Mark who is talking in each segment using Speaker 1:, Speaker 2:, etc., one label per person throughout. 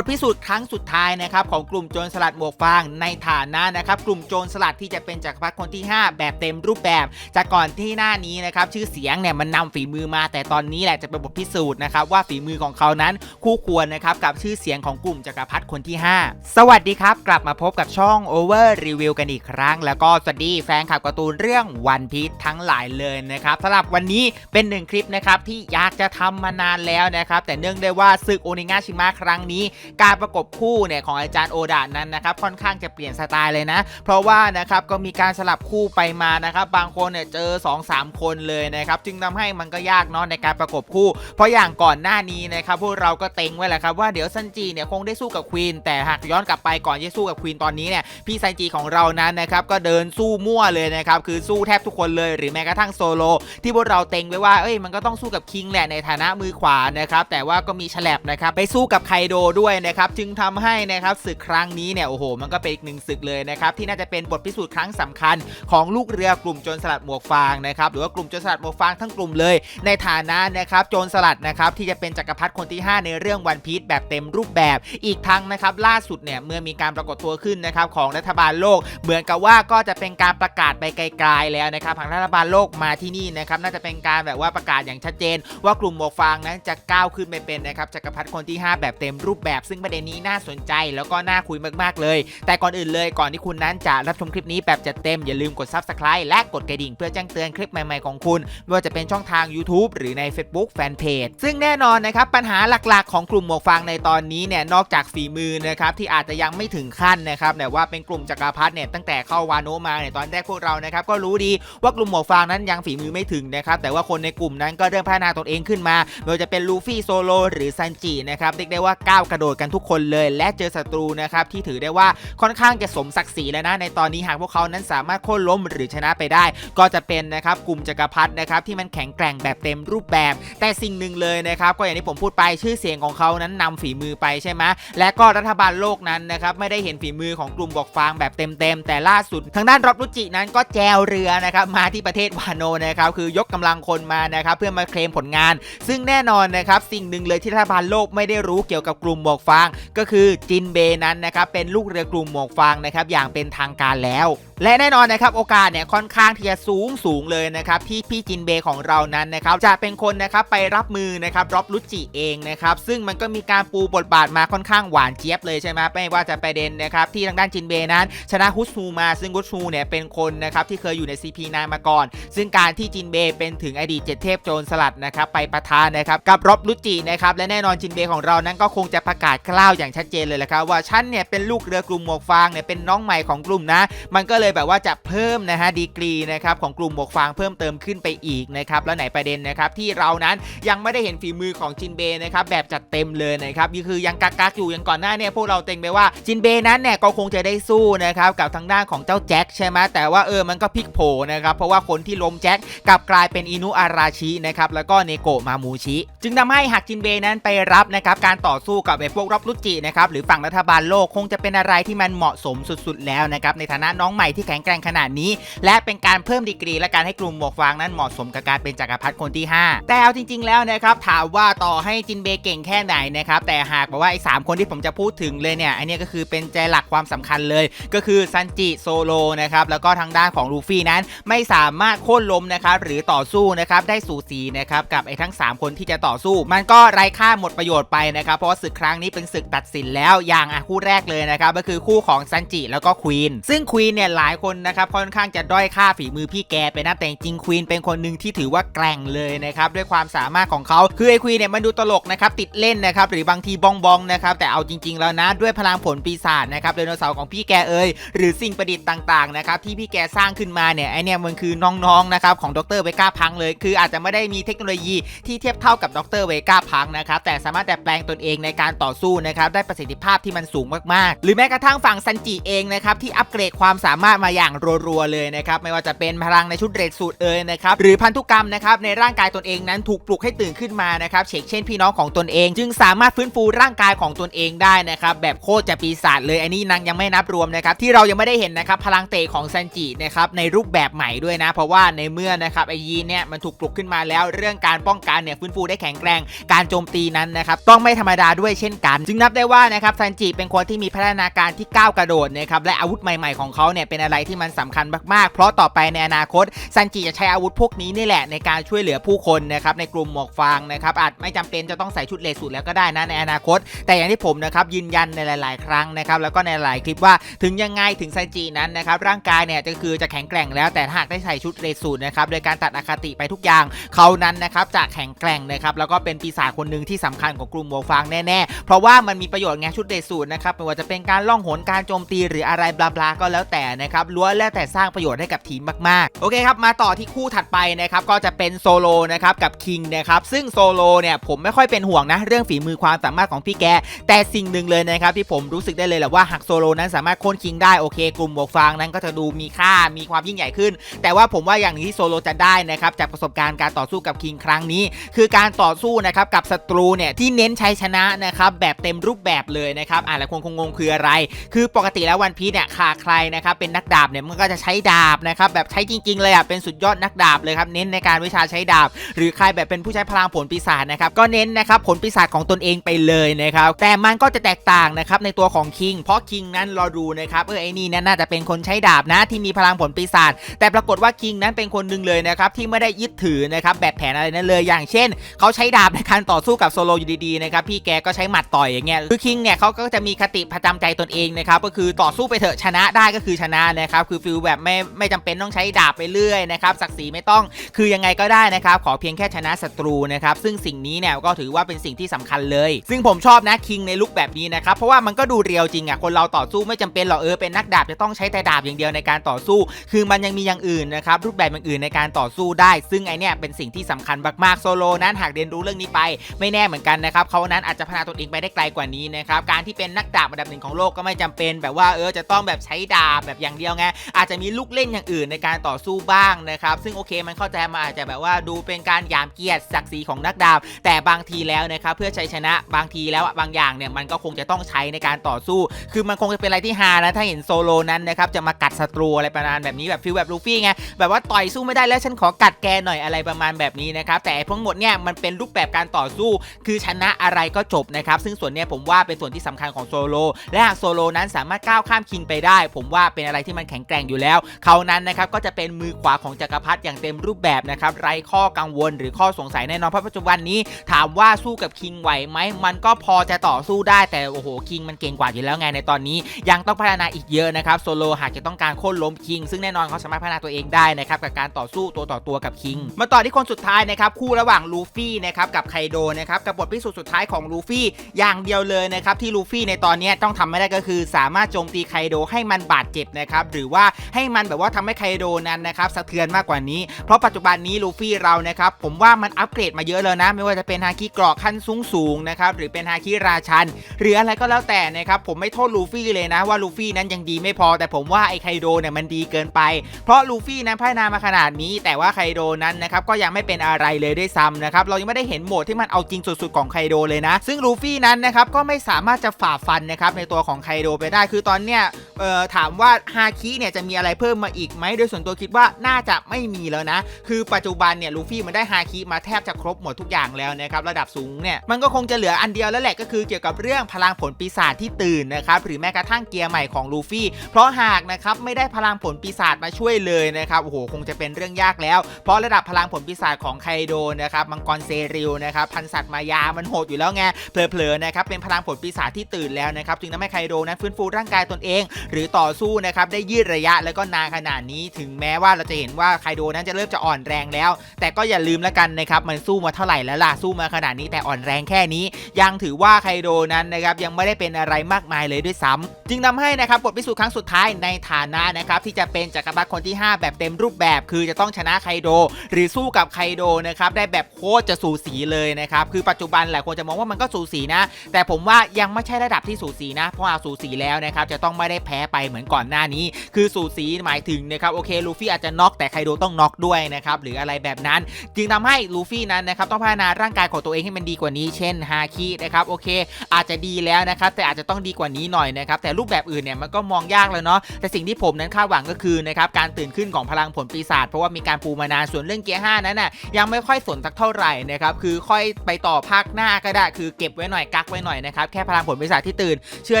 Speaker 1: ทพิสูจน์ครั้งสุดท้ายนะครับของกลุ่มโจรสลัดหมวกฟางในฐานะนะครับกลุ่มโจรสลัดที่จะเป็นจักรพรรดิคนที่ 5 แบบเต็มรูปแบบ จากก่อนที่หน้านี้นะครับชื่อเสียงเนี่ยมันนำฝีมือมา แต่ตอนนี้แหละจะเป็นบทพิสูจน์นะครับว่าฝีมือของเขานั้นคู่ควรนะครับกับชื่อเสียงของกลุ่มจักรพรรดิคนที่ 5 สวัสดีครับ กลับมาพบกับช่อง Over Review กันอีกครั้ง แล้วก็สวัสดีแฟนคลับการ์ตูนเรื่อง One Piece ทั้งหลายเลยนะครับสำหรับวันนี้เป็นหนึ่งคลิปนะครับที่อยากจะทำมานานแล้วนะครับแต่เนื่องด้วยว่าศึกโอนิงาชิมะครั้งนี้การประกบคู่เนี่ยของอาจารย์โอดานั้นนะครับค่อนข้างจะเปลี่ยนสไตล์เลยนะ เพราะว่านะครับก็มีการสลับคู่ไปมานะครับบางคนเนี่ยเจอ 2-3 คนเลยนะครับจึงทำให้มันก็ยากเนาะในการประกบคู่ เพราะอย่างก่อนหน้านี้นะครับพวกเราก็เต็งไว้แหละครับว่าเดี๋ยวซันจีเนี่ยคงได้สู้กับควีนแต่หากย้อนกลับไปก่อนที่สู้กับควีนตอนนี้เนี่ยพี่ซันจีของเรานั้นนะครับก็เดินสู้มั่วเลยนะครับคือสู้แทบทุกคนเลยหรือแม้กระทั่งโซโลที่พวกเราเต็งไว้ว่าเอ้ยมันก็ต้องสู้กับคิงแหละในฐานะมือขวานะครับแต่ว่าก็มีฉลับนะครับไปสู้กับไคโดด้วยนะครับจึงทำให้นะครับศึกครั้งนี้เนี่ยโอ้โห มันก็เป็นอีกหนึ่งศึกเลยนะครับที่น่าจะเป็นบทพิสูจน์ครั้งสำคัญ ของลูกเรือกลุ่มโจรสลัดหมวกฟางนะครับหรือว่ากลุ่มโจรสลัดหมวกฟางทั้งกลุ่มเลย ในฐานะนะครับโจรสลัดนะครับที่จะเป็นจักรพรรดิคนที่ 5 ในเรื่องวันพีชแบบเต็มรูปแบบ อีกทั้งนะครับล่าสุดเนี่ยเมื่อมีการปรากฏตัวขึ้นนะครับของรัฐบาลโลก เหมือนกับว่าก็จะเป็นการประกาศไปไกลๆแล้วนะครับทางรัฐบาลโลกมาที่นี่นะครับน่าจะเป็นการแบบว่าประกาศอย่างชัดเจน ว่ากลุ่มหมวกฟางนั้นจะก้าวขึ้นไปเป็นนะครับจักรพรรดิคนที่ 5 แบบเต็มรูปแบบซึ่งประเด็นนี้น่าสนใจแล้วก็น่าคุยมากๆเลย แต่ก่อนอื่นเลยก่อนที่คุณนั้นจะรับชมคลิปนี้แบบจัดเต็มอย่าลืมกด Subscribe และกดกระดิ่งเพื่อแจ้งเตือนคลิปใหม่ๆของคุณไม่ว่าจะเป็นช่องทาง YouTube หรือใน Facebook Fanpage ซึ่งแน่นอนนะครับปัญหาหลักๆ ของกลุ่มหมวกฟางในตอนนี้เนี่ยนอกจากฝีมือนะครับที่อาจจะยังไม่ถึงขั้นนะครับแต่ว่าเป็นกลุ่มจักรพรรดิเนี่ยตั้งแต่เข้าวาโนมาเนี่ยตอนแรกพวกเรานะครับก็รู้ดีว่ากลุ่มหมวกฟางนั้นยังฝีมือไม่ถึงนะครับแต่ว่าคนในกลุ่มนั้นก็เริ่มพัฒนาตนเองขึ้นมาไม่ว่าจะเป็นลูฟี่โซโลหรือซันจินะครับเรียกได้ว่าก้าวกระโดดกันทุกคนเลย และเจอศัตรูนะครับที่ถือได้ว่าค่อนข้างจะสมศักดิ์ศรีแล้วนะในตอนนี้หากพวกเขานั้นสามารถโค่นล้มหรือชนะไปได้ ก็จะเป็นนะครับกลุ่มจักรพรรดินะครับที่มันแข็งแกร่งแบบเต็มรูปแบบ แต่สิ่งหนึ่งเลยนะครับก็อย่างที่ผมพูดไปชื่อเสียงของเขานั้นนำฝีมือไปใช่ไหมและก็รัฐบาลโลกนั้นนะครับไม่ได้เห็นฝีมือของกลุ่มบอกฟางแบบเต็มๆแต่ล่าสุด ทางด้านรอบรุจินั้นก็แจวเรือนะครับมาที่ประเทศวานโนนะครับคือยกกำลังคนมานะครับเพื่อมาเคลมผลงาน ซึ่งแน่นอนนะครับสิ่งหนึ่งเลยที่รัฐบาลโลกไม่ได้รู้เกี่ยวกับกลุ่มหมวกฟางก็คือจินเบนั้นนะครับเป็นลูกเรือกลุ่มหมวกฟางนะครับอย่างเป็นทางการแล้วและแน่นอนนะครับโอกาสเนี่ยค่อนข้างที่จะสูงสูงเลยนะครับที่พี่จินเบของเรานั้นนะครับจะเป็นคนนะครับไปรับมือนะครับรอบรุจิเองนะครับซึ่งมันก็มีการปูบทบาทมาค่อนข้างหวานเจี๊ยบเลยใช่ไหมไม่ว่าจะประเด็นนะครับที่ทางด้านจินเบนั้น ชนะฮุสฮูมาซึ่งฮุสฮูเนี่ยเป็นคนนะครับที่เคยอยู่ใน CP9 มาก่อน ซึ่งการที่จินเบเป็นถึงอดีตเจ็ดเทพโจรสลัดนะครับไปประทานนะครับกับรอบรุจินะครับและแน่นอนจินเบของเรานั้นก็คงจะประกาศกล้าวอย่างชัดเจนเลยแหละครับว่าฉันเนี่ยเป็นลูกเรือกลุ่มหมวกฟางเนี่ยเป็นน้องใหม่ของกลุ่มนะมันก็เลยยแบบว่าจะเพิ่มนะฮะดีกรีนะครับของกลุ่มหมวกฟางเพิ่มเติมขึ้นไปอีกนะครับแล้วไหนประเด็นนะครับที่เรานั้นยังไม่ได้เห็นฝีมือของจินเบนะครับแบบจัดเต็มเลยนะครับนี่คือยังกักกักๆอยู่ยังก่อนหน้าเนี่ยพวกเราเต็งไปว่าจินเบนั้นเนี่ยก็คงจะได้สู้นะครับกับทางด้านของเจ้าแจ็คใช่ไหมแต่ว่าเออมันก็พลิกโผนะครับเพราะว่าคนที่ล้มแจ็คกลับกลายเป็นอินุอาราชินะครับแล้วก็เนโกะมามูชิ จึงทำให้หากจินเบนั้นไปรับนะครับการต่อสู้กับไอ้พวกรอบรุจินะครับหรือฝั่งรัฐบาลโลกคงจะเป็นอะไรที่มันเหมาะสมสุด ๆ แล้วนะครับในฐานะน้องใหม่ที่แข็งแกร่งขนาดนี้ และเป็นการเพิ่มดีกรี และการให้กลุ่มหมวกฟางนั้นเหมาะสมกับการเป็นจักรพรรดิคนที่ 5 แต่เอาจริง ๆ แล้วนะครับถามว่าต่อให้จินเบเก่งแค่ไหนนะครับแต่หากบอกว่าไอ้สามคนที่ผมจะพูดถึงเลยเนี่ยอันนี้ก็คือเป็นใจหลักความสำคัญเลย ก็คือซันจิโซโลนะครับแล้วก็ทางด้านของลูฟี่นั้นไม่สามารถโค่นล้มนะครับหรือต่อสู้นะครับได้สูสีนะครับกับไอ้ทั้ง 3 คนที่จะต่อสู้ มันก็ไร้ค่าหมดประโยชน์ไปนะครับเพราะว่าศึกครั้งนี้เป็นศึกตัดสินแล้วอย่างอะคู่แรกเลยนะครับก็คือคู่ของซันจิแล้วก็ควีนซึ่งควีนเนี่ยหลายคนนะครับค่อนข้างจะด้อยค่าฝีมือพี่แกไปนะแต่จริงควีนเป็นคนหนึ่งที่ถือว่าแกร่งเลยนะครับด้วยความสามารถของเขาคือไอควีนเนี่ยมันดูตลกนะครับติดเล่นนะครับหรือบางทีบองบองนะครับแต่เอาจริง ๆ แล้วนะด้วยพลังผลปีศาจนะครับไดโนเสาร์ของพี่แกเอ่ยหรือสิ่งประดิษฐ์ต่างๆนะครับที่พี่แกสร้างขึ้นมาเนี่ยไอเนี่ยมันคือน้องๆนะครับของดรเวก้าพังเลย คืออาจจะไม่ได้มีเทคโนโลยีที่เทียบเท่ากับดรเวก้าพังนะครับแต่สามารถดัดแปลงตนเองในการต่อสู้นะครับได้ประสิทธิภาพที่มันสูงมากๆ หรือแม้กระทั่งฝั่งซันจิเองนะครับที่อัปเกรดความสามารถมาอย่างรัวๆเลยนะครับไม่ว่าจะเป็นพลังในชุดเรดสูตรเอยนะครับหรือพันธุกรรมนะครับในร่างกายตนเองนั้นถูกปลุกให้ตื่นขึ้นมานะครับเชกเช่นพี่น้องของตนเอง จึงสามารถฟื้นฟูร่างกายของตนเองได้นะครับแบบโคตรจะปีศาจเลยอันนี้นางยังไม่นับรวมนะครับที่เรายังไม่ได้เห็นนะครับพลังเตะของซันจินะครับในรูปแบบใหม่ด้วยนะ เพราะว่าในเมื่อนะครับไอยีเนี่ยมันถูกปลุกขึ้นมาแล้ว เรื่องการป้องกันเนี่ยฟื้นฟูได้แข็งแกร่งการโจมตีนั้นนะครับต้องไม่ธรรมดาด้วยเช่นกัน จึงนับได้ว่านะครับซันจิเป็นคนที่มีพัฒนาการที่ก้าวกระโดดนะครับและอาวุธใหม่ๆของเขาเนี่ยเป็นอะไรที่มันสำคัญมากๆ เพราะต่อไปในอนาคตซันจิจะใช้อาวุธพวกนี้นี่แหละในการช่วยเหลือผู้คนนะครับในกลุ่มหมวกฟางนะครับอาจไม่จำเป็นจะต้องใส่ชุดเลสูทแล้วก็ได้นะในอนาคต แต่อย่างที่ผมนะครับยืนยันในหลาย ๆ ครั้งนะครับแล้วก็ในหลายคลิปว่าถึงยังไงถึงซันจินั้นนะครับร่างกายเนี่ยจะคือจะแข็งแกร่งแล้วแต่หากได้ใส่ชุดเลสูทนะครับโดยการตัดอคติไปทุกอย่างเขานั้นนะครับจะแข็งแกร่งนะครับแล้วก็เป็นปีศาจคนหนึ่งที่สำคัญของกลุ่มหมวกฟางแน่ๆเพราะว่ามันมีประโยชน์ไงชุดเดสูตรนะครับไม่ว่าจะเป็นการล่องหนการโจมตีหรืออะไรบลาๆก็แล้วแต่นะครับล้วนแล้วแต่สร้างประโยชน์ให้กับทีมมากๆ โอเคครับมาต่อที่คู่ถัดไปนะครับก็จะเป็นโซโลนะครับกับคิงนะครับซึ่งโซโลเนี่ยผมไม่ค่อยเป็นห่วงนะเรื่องฝีมือความสามารถของพี่แก แต่สิ่งหนึ่งเลยนะครับที่ผมรู้สึกได้เลยแหละว่าหากโซโลนั้นสามารถโค่นคิงได้โอเค กลุ่มหมวกฟางนั้นก็จะดูมีค่ามีความยิ่งใหญ่ขึ้น แต่ว่าผมว่าอย่างนึงที่โซโลจะได้นะครับจากประสบการณ์การต่อสู้กับคิงครั้งนี้ คือการต่อสู้นะครับกับศัตรูเนี่ยที่เน้นชัยชนะนะครับแบบเต็มรูปแบบเลยนะครับอ่าหลายคนคงงงคืออะไร คือปกติแล้ววันพีเนี่ยขาใครนะครับเป็นนักดาบเนี่ยมันก็จะใช้ดาบนะครับแบบใช้จริง ๆ เลยอะเป็นสุดยอดนักดาบเลยครับเน้นในการวิชาใช้ดาบ หรือใครแบบเป็นผู้ใช้พลังผลปีศาจนะครับก็เน้นนะครับผลปีศาจของตนเองไปเลยนะครับแต่มันก็จะแตกต่างนะครับในตัวของคิงเพราะคิงนั้นเราดูนะครับเออไอ้นี่นี่ยน่าจะเป็นคนใช้ดาบนะที่มีพลังผลปีศาจแต่ปรากฏว่าคิงนั้นเป็นคนหนึ่งเลยนะครับที่ไม่ได้ยึดถือนะครับแบบแผนอะไรนั้นเลยอย่างเช่น เขาใช้ดาบในการต่อสู้กับโซโลอยู่ดีๆนะครับพี่แกก็ใช้หมัดต่อยอย่างเงี้ยคือคิงเนี่ยเขาก็จะมีคติประจำใจตนเองนะครับก็คือต่อสู้ไปเถอะชนะได้ก็คือชนะนะครับคือฟิลแบบไม่ไม่จำเป็นต้องใช้ดาบไปเรื่อยนะครับศักดิ์ศรีไม่ต้องคือยังไงก็ได้นะครับขอเพียงแค่ชนะศัตรูนะครับซึ่งสิ่งนี้เนี่ยก็ถือว่าเป็นสิ่งที่สำคัญเลย ซึ่งผมชอบนะคิงในลุคแบบนี้นะครับเพราะว่ามันก็ดูเรียวจริงอะคนเราต่อสู้ไม่จำเป็นหรอกเออเป็นนักดาบจะต้องใช้แต่ดาบอย่างเดียวในการต่อสู้ คือมันยังมีอย่างอื่นนะครับรูปแบบอย่างอื่นในการต่อสู้ได้ ซึ่งไอเนี่ยเป็นสิ่งที่สำคัญมากๆโซโลนั้นหากเรียนรู้เรื่องนี้ไป ไม่แน่เหมือนกันนะครับเขานั้นอาจจะพัฒนาตัวเองไปได้ไกลกว่านี้นะครับการที่เป็นนักดาบอันดับหนึ่งของโลกก็ไม่จำเป็น แบบว่าเออจะต้องแบบใช้ดาบแบบอย่างเดียวไงอาจจะมีลูกเล่นอย่างอื่นในการต่อสู้บ้างนะครับซึ่งโอเคมันเข้าใจมาอาจจะแบบว่าดูเป็นการยามเกียรติศักดิ์ศรีของนักดาบแต่บางทีแล้วนะครับเพื่อชัยชนะบางทีแล้วบางอย่างเนี่ยมันก็คงจะต้องใช้ในการต่อสู้ คือมันคงจะเป็นอะไรที่ฮานะถ้าเห็นโซโลนั้นนะครับจะมากัดศัตรูอะไรประมาณแบบนี้แบบฟิลแบบลูฟี่ไงแบบว่าต่อยสู้ไม่ได้แล้วฉันขอกัดแกหน่อยอะไรประมาณแบบนี้นะครับแต่ทั้งหมดเนี่ยมันเป็นรูปแบบการต่อสู้ คือชนะอะไรก็จบนะครับซึ่งส่วนเนี้ยผมว่าเป็นส่วนที่สำคัญของโซโลและหากโซโลนั้นสามารถก้าวข้ามคิงไปได้ ผมว่าเป็นอะไรที่มันแข็งแกร่งอยู่แล้ว เขานั้นนะครับก็จะเป็นมือขวาของจักรพรรดิอย่างเต็มรูปแบบนะครับไร้ข้อกังวลหรือข้อสงสัยแน่นอนเพราะปัจจุบันนี้ ถามว่าสู้กับคิงไหวไหมมันก็พอจะต่อสู้ได้แต่โอ้โหคิงมันเก่งกว่าอยู่แล้วไงในตอนนี้ ยังต้องพัฒนาอีกเยอะนะครับโซโลหากจะต้องการโค่นล้มคิง ซึ่งแน่นอนเขาสามารถพัฒนาตัวเองได้นะครับกับการต่อสู้ตัวต่อตัวกับคิง มาต่อที่คนสุดท้ายนะครับคู่ระหว่างลูฟี่นะครับกับไคโดนะครับกับบทพิสูจน์สุดท้ายของลูฟี่อย่างเดียวเลยนะครับที่ลูฟี่ในตอนนี้ต้องทำไม่ได้ก็คือ สามารถโจมตีไคโดให้มันบาดเจ็บนะครับหรือว่าให้มันแบบว่าทำให้ไคโดนั้นนะครับสะเทือนมากกว่านี้ เพราะปัจจุบันนี้ลูฟี่เรานะครับผมว่ามันอัปเกรดมาเยอะเลยนะ ไม่ว่าจะเป็นฮาคิกราะขั้นสูงสูงนะครับหรือเป็นฮาคิราชัน หรืออะไรก็แล้วแต่นะครับผมไม่โทษลูฟี่เลยนะว่าลูฟี่นั้นยังดีไม่พอ แต่ผมว่าไอ้ไคโดเนี่ยมันดีเกินไป เพราะลูฟี่นั้นพัฒนามาขนาดนี้ แต่ว่าไคโดนั้นนะครับก็ยังไม่เป็นอะไรเลยด้วยซ้ำนะครับเรายังไม่ได้เห็นโหมดที่มันเอาจริงสุดๆของไคโดเลยนะ ซึ่งลูฟี่นั้นนะครับก็ไม่สามารถจะฝ่าฟันนะครับในตัวของไคโดไปได้คือตอนเนี้ยเอ่อถามว่าฮาคิเนี่ยจะมีอะไรเพิ่มมาอีกไหมโดยส่วนตัวคิดว่าน่าจะไม่มีแล้วนะ คือปัจจุบันเนี่ยลูฟี่มันได้ฮาคิมาแทบจะครบหมดทุกอย่างแล้วนะครับระดับสูงเนี่ยมันก็คงจะเหลืออันเดียวแล้วแหละก็คือเกี่ยวกับเรื่องพลังผลปีศาจที่ตื่นนะครับหรือแม้กระทั่งเกียร์ใหม่ของลูฟี่เพราะหากนะครับไม่ได้พลังผลปีศาจมาช่วยเลยนะครับโอ้โหคงจะเป็นเรื่องยากแล้ว เพราะระดับพลังผลปีศาจของไคโดนะครับมังกรเซริลนะครับพันสัตว์มายามันโหดอยู่แล้วไงเผลอๆนะครับเป็นพลังผลปีศาจที่ตื่นแล้วนะครับจึงทำให้ไคโดนั้นฟื้นฟูร่างกายตนเองหรือต่อสู้นะครับได้ยืดระยะแล้วก็นานขนาดนี้ ถึงแม้ว่าเราจะเห็นว่าไคโดนั้นจะเริ่มจะอ่อนแรงแล้ว แต่ก็อย่าลืมแล้วกันนะครับมันสู้มาเท่าไหร่แล้วล่ะสู้มาขนาดนี้แต่อ่อนแรงแค่นี้ ยังถือว่าไคโดนั้นนะครับยังไม่ได้เป็นอะไรมากมายเลยด้วยซ้ำจึงทำให้นะครับบทพิสูจน์ครั้งสุดท้ายในฐานะนะครับที่จะเป็นจักรพรรดิคนที่ 5 แบบเต็มรูปแบบ คือจะต้องชนะไคโด หรือสู้กับไคโดนะครับได้แบบโคตรจะสูสีเลยนะครับคือปัจจุบันหลายคนจะมองว่ามันก็สูสีนะ แต่ผมว่ายังไม่ใช่ระดับที่สูสีนะ เพราะว่าสูสีแล้วนะครับจะต้องไม่ได้แพ้พ้ไปเหมือนก่อนหน้านี้ คือสูสีหมายถึงนะครับโอเคลูฟี่อาจจะน็อกแต่ไคโดต้องน็อกด้วยนะครับหรืออะไรแบบนั้น จึงทำให้ลูฟี่นั้นนะครับต้องพัฒนาร่างกายของตัวเองให้มันดีกว่านี้ เช่นฮาคินะครับโอเค อาจจะดีแล้วนะครับแต่อาจจะต้องดีกว่านี้หน่อยนะครับแต่รูปแบบอื่นเนี่ยมันก็มองยากเลยเนาะแต่สิ่งที่ผมนั้นคาดหวังก็คือนะครับการตื่นขึ้นของพลังผลปีศาจเพราะว่ามีการปูมานานส่วนเรื่องเกียร์5นั้นน่ะยังไม่ค่อยสนสักเท่าไหร่นะครับคือค่อยไปต่อภาคหน้าก็ได้คือเก็บไว้หน่อยกักไว้หน่อยนะครับแค่พลังผลปีศาจที่ตื่นเชื่อ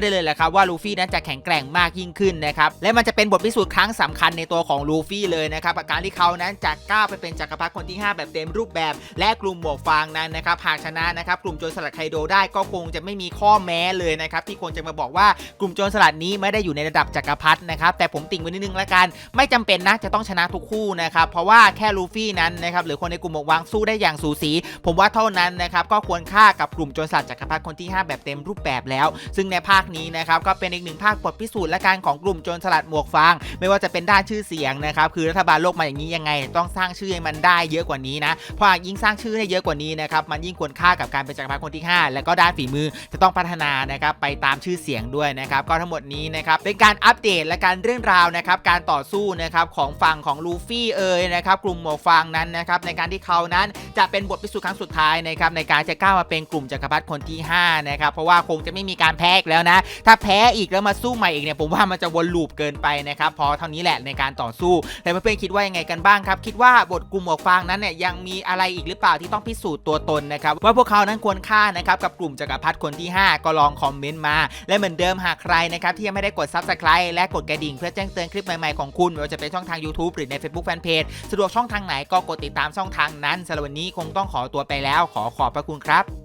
Speaker 1: ได้เลยแหละครับว่าลูฟี่นั้นจะแข็งแกร่งมากยิ่งขึ้นนะครับ และมันจะเป็นบทพิสูจน์ครั้งสำคัญในตัวของลูฟี่เลยนะครับการที่เขานั้นจะก้าวไปเป็นจักรพรรดิคนที่ 5 แบบเต็มรูปแบบ และกลุ่มหมวกฟางนั้นนะครับหากชนะนะครับกลุ่มโจรสลัดไคโดได้ก็คงจะไม่มีข้อแม้เลยนะครับที่คนจะมาบอกว่ากลุ่มโจรสลัดนี้ไม่ได้อยู่ในระดับจักรพรรดินะครับแต่ผมติ่งไว้นิดนึงละกัน ไม่จำเป็นนะจะต้องชนะทุกคู่นะครับเพราะว่าแค่ลูฟี่นั้นนะครับหรือคนในกลุ่มหมวกฟางสู้ได้อย่างสูสี ผมว่าเท่านั้นนะครับก็ควรค่ากับกลุ่มโจรสลัดจักรพรรดิคนที่ 5 แบบเต็มรูปแบบแล้ว ซึ่งในภาคนี้นะครับก็เป็นอีกหนึ่งภาคบทพิสูจน์ละการของกลุ่มโจรสลัดหมวกฟาง ไม่ว่าจะเป็นด้านชื่อเสียงนะครับคือรัฐบาลโลกมาอย่างนี้ยังไง ต้องสร้างชื่อให้มันได้เยอะกว่านี้นะเพราะยิ่งสร้างชื่อให้เยอะกว่านี้นะครับมันยิ่งควรค่ากับการเป็นจักรพรรดิคนที่ 5 แล้วก็ด้านฝีมือจะต้องพัฒนานะครับไปตามชื่อเสียงด้วยนะครับก็ทั้งหมดนี้นะครับเป็นการอัปเดตและการเรื่องราวนะครับการต่อสู้นะครับของฝั่งของลูฟี่เอ่ยนะครับกลุ่มหมวกฟางนั้นนะครับในการที่เขานั้นจะเป็นบทพิสูจน์ครั้งสุดท้ายนะครับในการจะก้าวมาเป็นกลุ่มจักรพรรดิคนที่ห้านะครับเพราะว่าคงจะไม่มีการแพ้อีกแล้วนะ ถ้าแพ้อีกแล้วมาสู้ใหม่อีกเนี่ยผมว่ามันจะวนลูปเกินไปนะครับพอเท่านี้แหละในการต่อสู้แต่เพื่อนๆคิดว่ายังไงกันบ้างครับ คิดว่าบทกลุ่มหมวกฟางนั้นเนี่ยยังมีอะไรอีกหรือเปล่าที่ต้องพิสูจน์ตัวตนนะครับ ว่าพวกเขานั้นควรค่านะครับกับกลุ่มจักรพรรดิคนที่ 5 ก็ลองคอมเมนต์มา และเหมือนเดิมหากใครนะครับที่ยังไม่ได้กด Subscribe และกดกระดิ่งเพื่อแจ้งเตือนคลิปใหม่ๆของคุณไม่ว่าจะเป็นช่องทาง YouTube หรือใน Facebook Fanpage สะดวกช่องทางไหนก็กดติดตามช่องทางนั้นสำหรับวันนี้คงต้องขอตัวไปแล้ว ขอขอบพระคุณครับ